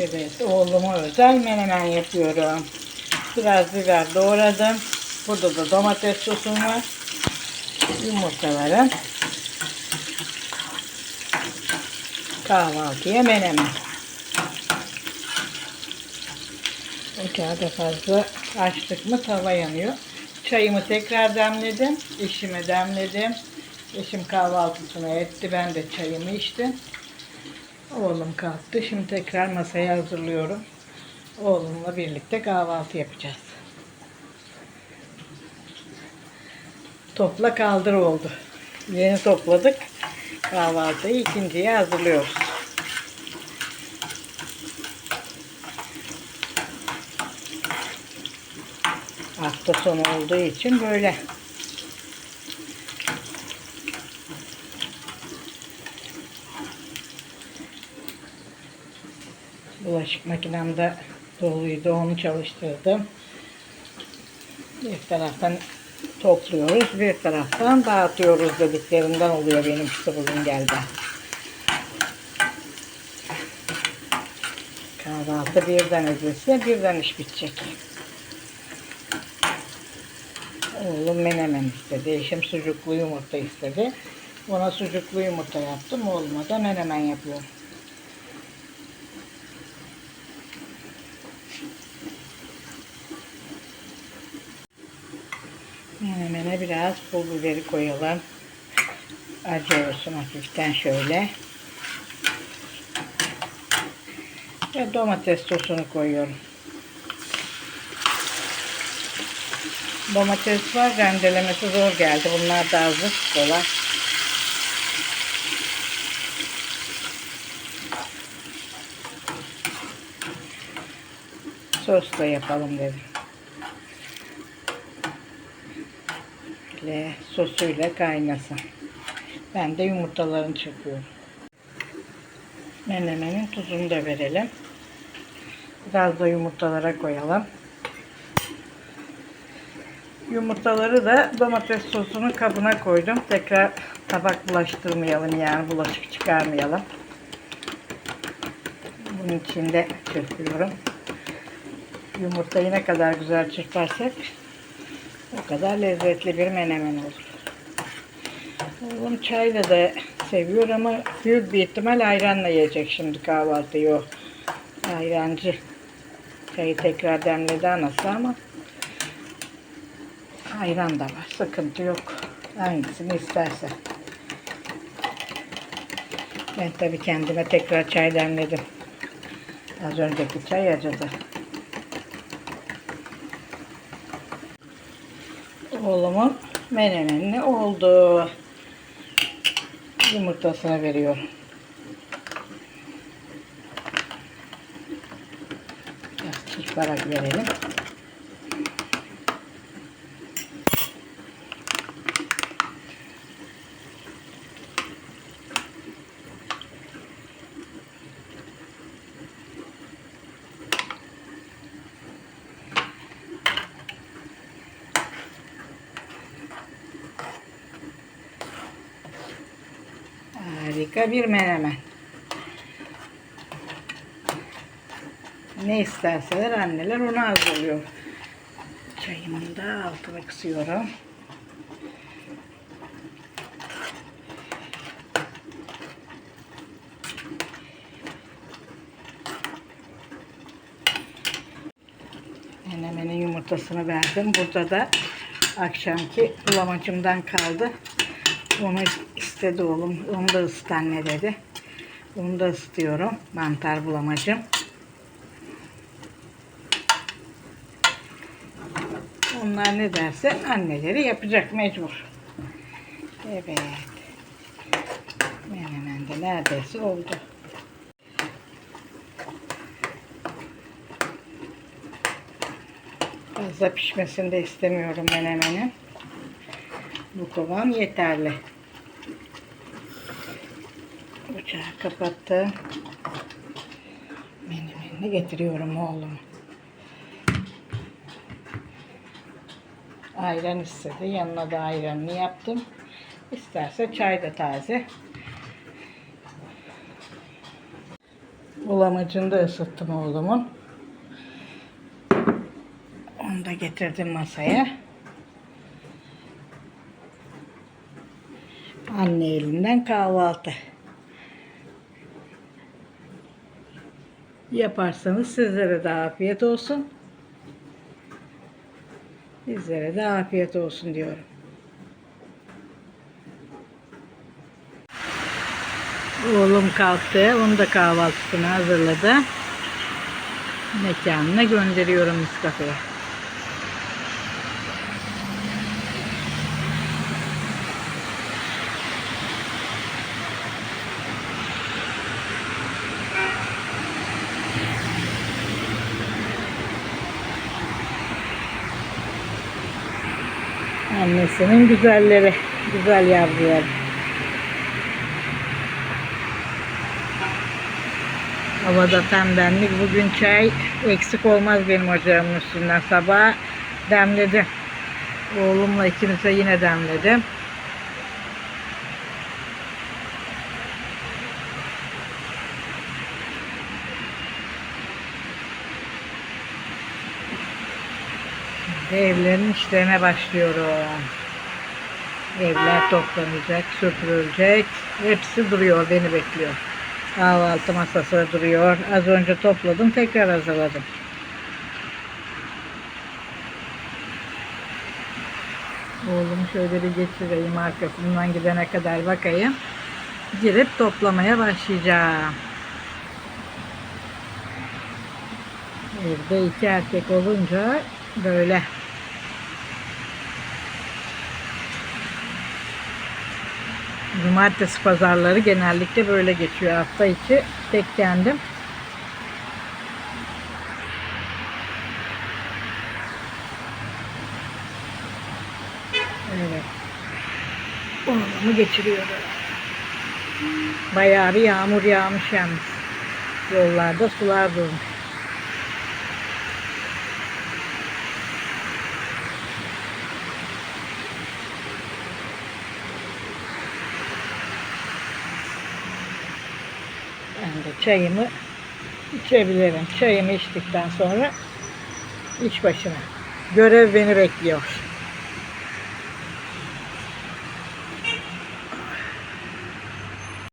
Evet, oğluma özel menemen yapıyorum. Biraz biber doğradım. Burada da domates sosum var. Yumurtalarım. Kahvaltıya menemen. Ocağı da fazla açtık mı tava yanıyor. Çayımı tekrar demledim. Eşime demledim. Eşim kahvaltısını etti. Ben de çayımı içtim. Oğlum kalktı. Şimdi tekrar masayı hazırlıyorum. Oğlumla birlikte kahvaltı yapacağız. Topla kaldır oldu. Yeni topladık. Kahvaltıyı ikinciye hazırlıyoruz. Hafta sonu olduğu için böyle. Bulaşık makinem de doluydu. Onu çalıştırdım. Bir taraftan topluyoruz. Bir taraftan dağıtıyoruz dediklerinden oluyor benim bugün geldi. Kahvaltı birden edilse birden iş bitecek. Oğlum menemen istedi. Eşim sucuklu yumurta istedi. Ona sucuklu yumurta yaptım. Oğluma da menemen yapıyorum. Menemene biraz pul biberi koyalım. Acı olsun hafiften şöyle. Ve domates sosunu koyuyorum. Domates var, rendelemesi zor geldi. Bunlar da hazır, kolay. Sos da yapalım dedim. Böyle sosuyla kaynasın. Ben de yumurtalarını çırpıyorum. Menemenin tuzunu da verelim. Biraz da yumurtalara koyalım. Yumurtaları da domates sosunun kabına koydum. Tekrar tabak bulaştırmayalım yani bulaşık çıkarmayalım. Bunun içinde çırpıyorum. Yumurtayı ne kadar güzel çırparsak o kadar lezzetli bir menemen olur. Oğlum çayla da seviyor ama büyük bir ihtimal ayranla yiyecek şimdi kahvaltıyı o. Ayrancı. Çayı tekrar demledi anası ama ayran da var. Sıkıntı yok. Hangisini isterse. Ben tabii kendime tekrar çay demledim. Az önceki çay acıdı. Oğlumun menemenini oldu. Yumurtasını veriyorum. Biraz çırparak verelim. Harika bir menemen. Ne isterseler anneler onu hazırlıyor. Çayımın da altını kısıyorum. Menemenin yumurtasını verdim. Burada da akşamki bulamacımdan kaldı. Onu istedi oğlum. Onu da ısıt anne dedi. Onu da ısıtıyorum. Mantar bulamacım. Onlar ne derse anneleri yapacak mecbur. Evet. Menemen de neredeyse oldu. Fazla pişmesini de istemiyorum menemenin. Bu kıvam yeterli. Ocağı kapattım. Menemenini getiriyorum oğlum. Ayran istedi. Yanına da ayranını yaptım. İsterse çay da taze. Bulamacını da ısıttım oğlumun. Onu da getirdim masaya. Anne elinden kahvaltı. Yaparsanız sizlere de afiyet olsun. Bizlere de afiyet olsun diyorum. Oğlum kalktı. Onu da kahvaltısını hazırladı. Mekanına gönderiyorum Mustafa'ya. Annesinin güzelleri, güzel yavruları. Havada tembellik. Bugün çay eksik olmaz benim ocağımın üstünden. Sabah demledim. Oğlumla ikimize yine demledim. Şimdi evlerin işlerine başlıyorum. Evler toplanacak, süpürülecek. Hepsi duruyor, beni bekliyor. Kahvaltı masası duruyor. Az önce topladım, tekrar hazırladım. Oğlumu şöyle bir geçireyim arkasından gidene kadar bakayım. Girip toplamaya başlayacağım. Evde iki erkek olunca böyle. Cumartesi pazarları genellikle böyle geçiyor. Hafta içi tek kendim. Evet. Oğlumu geçiriyorum. Bayağı bir yağmur yağmış yalnız. Yollarda sular durmuş. Ben de çayımı içebilirim. Çayımı içtikten sonra iş başına. Görev beni bekliyor.